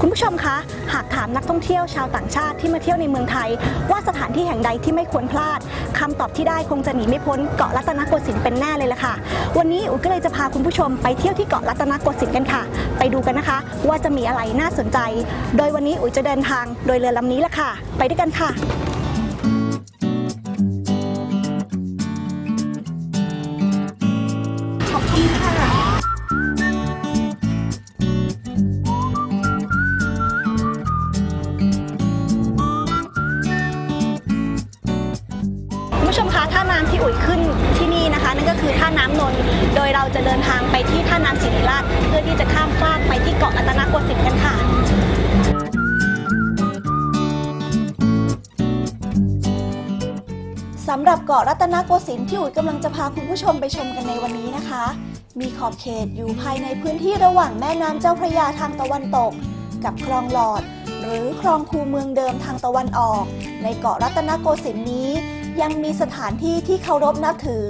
คุณผู้ชมคะ หากถามนักท่องเที่ยวชาวต่างชาติที่มาเที่ยวในเมืองไทย ว่าสถานที่แห่งใดที่ไม่ควรพลาดคำตอบที่ได้คงจะหนีไม่พ้นเกาะรัตนโกสินทร์เป็นแน่เลยล่ะค่ะ วันนี้อุ๋ยก็เลยจะพาคุณผู้ชมไปเที่ยวที่เกาะรัตนโกสินทร์กันค่ะ ไปดูกันนะคะ ว่าจะมีอะไรน่าสนใจ โดยวันนี้อุ๋ยจะเดินทางโดยเรือลำนี้ล่ะค่ะ ไปด้วยกันค่ะ เราจะเดินทางไปที่ท่าน้ำศิริราชเพื่อที่จะข้ามฟากไปที่เกาะรัตนโกสินทร์กันค่ะสำหรับเกาะรัตนโกสินทร์ที่อุ๋ยกำลังจะพาคุณผู้ชมไปชมกันในวันนี้นะคะ มีขอบเขตอยู่ภายในพื้นที่ระหว่างแม่น้ำเจ้าพระยาทางตะวันตก กับคลองหลอด หรือคลองคูเมืองเดิมทางตะวันออก ในเกาะรัตนโกสินทร์นี้ ยังมีสถานที่ที่เคารพนับถือ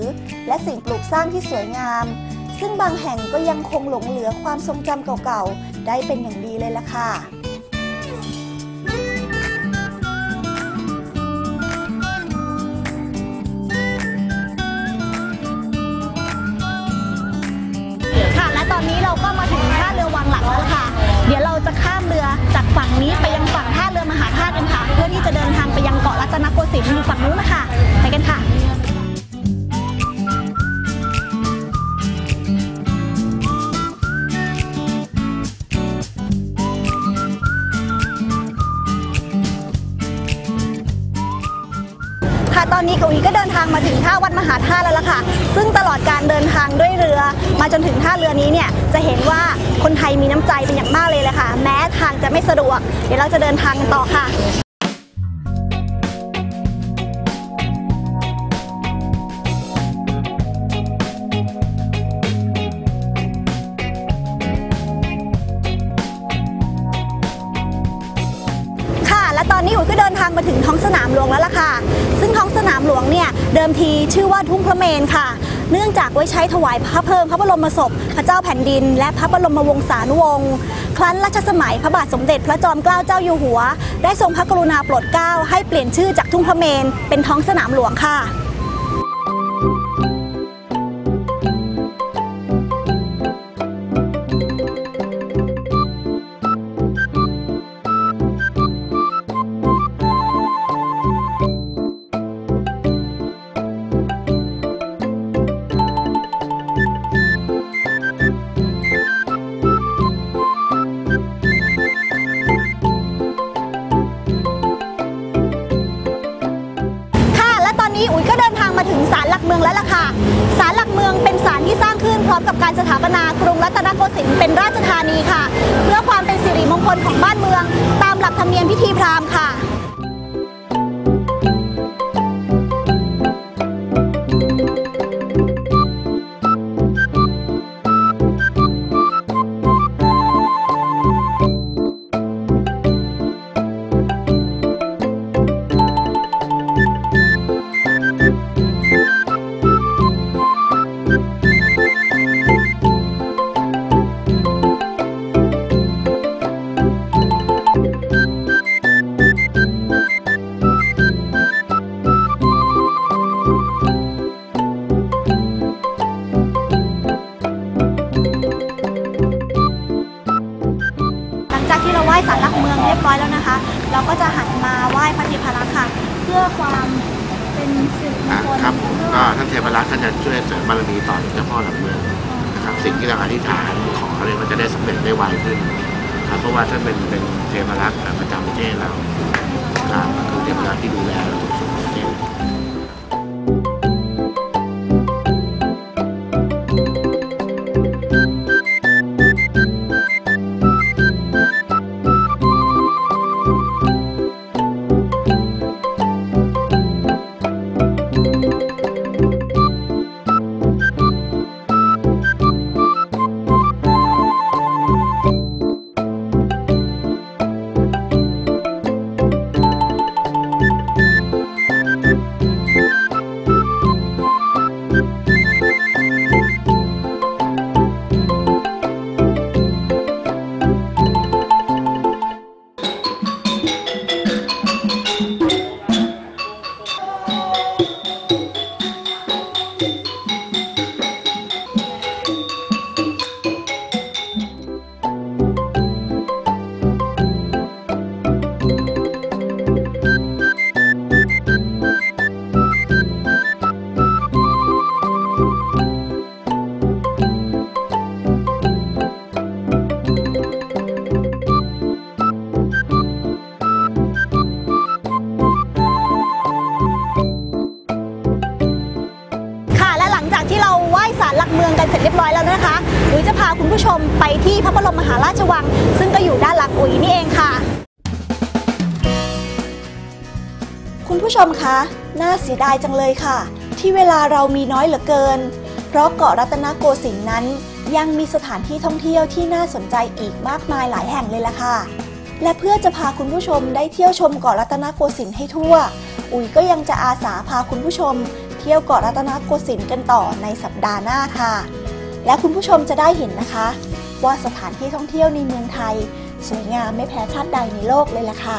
และสิ่งปลูกสร้างที่สวยงาม ซึ่งบางแห่งก็ยังคงหลงเหลือความทรงจำเก่าๆ ได้เป็นอย่างดีเลยล่ะค่ะ อนนี้กวีก็เดินทางมาถึงท่าวัดมหาธาตุแล้วล่ะค่ะ ซึ่งตลอดการเดินทางด้วยเรือ มาจนถึงท่าเรือนี้เนี่ยจะเห็นว่าคนไทยมีน้ำใจเป็นอย่างมากเลยแหละค่ะ แม้ทางจะไม่สะดวก เดี๋ยวเราจะเดินทางกันต่อค่ะค่ะและตอนนี้อุ๋ยก็เดินทางมาถึงท้องสนามหลวงแล้วล่ะค่ะ ซึ่งท้องสนามหลวงเนี่ยเดิมทีชื่อว่าทุ่งพระเมนค่ะ เนื่องจากไว้ใช้ถวายพระเพลิงพระบรมศพพระเจ้าแผ่นดิน และพระบรมวงศานุวงศ์ครั้นรัชสมัยพระบาทสมเด็จพระจอมเกล้าเจ้าอยู่หัว ได้ทรงพระกรุณาโปรดเกล้าให้เปลี่ยนชื่อจากทุ่งพระเมนเป็นท้องสนามหลวงค่ะค่ะ ร้างขึ้นพร้อมกับการสถาปนากรุงรัตนโกสินทร์เป็นราชธานีค่ะ เพื่อความเป็นสิริมงคลของบ้านเมือง ตามหลักธรรมเนียมพิธีพราหมณ์ค่ะ รียบร้อยแล้วนะคะ เราก็จะหันมาไหว้พระเทพารักษ์ค่ะ เพื่อความเป็นสิริมงอะคลครับก็ท่านเทพรัตน์ท่านจะช่วยเสริมบารมีต่อเจ้าพ่อหลักเมืองนะครับสิ่งที่เราอธิษฐานขอเนี่ยมันจะได้สำเร็จได้ไวขึ้นครับเพราะว่าท่านเป็นเป็นเทพรักษ์ประจำประเทศเราครับคือเทพรักษ์ที่ดูแลเราทุกส่วน ขอ ร้อยแล้วนะคุณผู้ชมไปที่พระบรมมหาราชวัง ซึ่งก็อยู่ด้านหลังอุ๋ยนี่เองค่ะ คุณผู้ชมคะ น่าเสียดายจังเลยค่ะ ที่เวลาเรามีน้อยเหลือเกิน เพราะเกาะรัตนโกสินทร์นั้น ยังมีสถานที่ท่องเที่ยวที่น่าสนใจอีกมากมายหลายแห่งเลยล่ะค่ะ และเพื่อจะพาคุณผู้ชมได้เที่ยวชมเกาะรัตนโกสินทร์ให้ทั่ว อุ๋ยก็ยังจะอาสาพาคุณผู้ชมเที่ยวเกาะรัตนโกสินทร์กันต่อในสัปดาห์หน้าค่ะ และคุณผู้ชมจะได้เห็นนะคะ ว่าสถานที่ท่องเที่ยวในเมืองไทย สวยงามไม่แพ้ชาติใดในโลกเลยล่ะค่ะ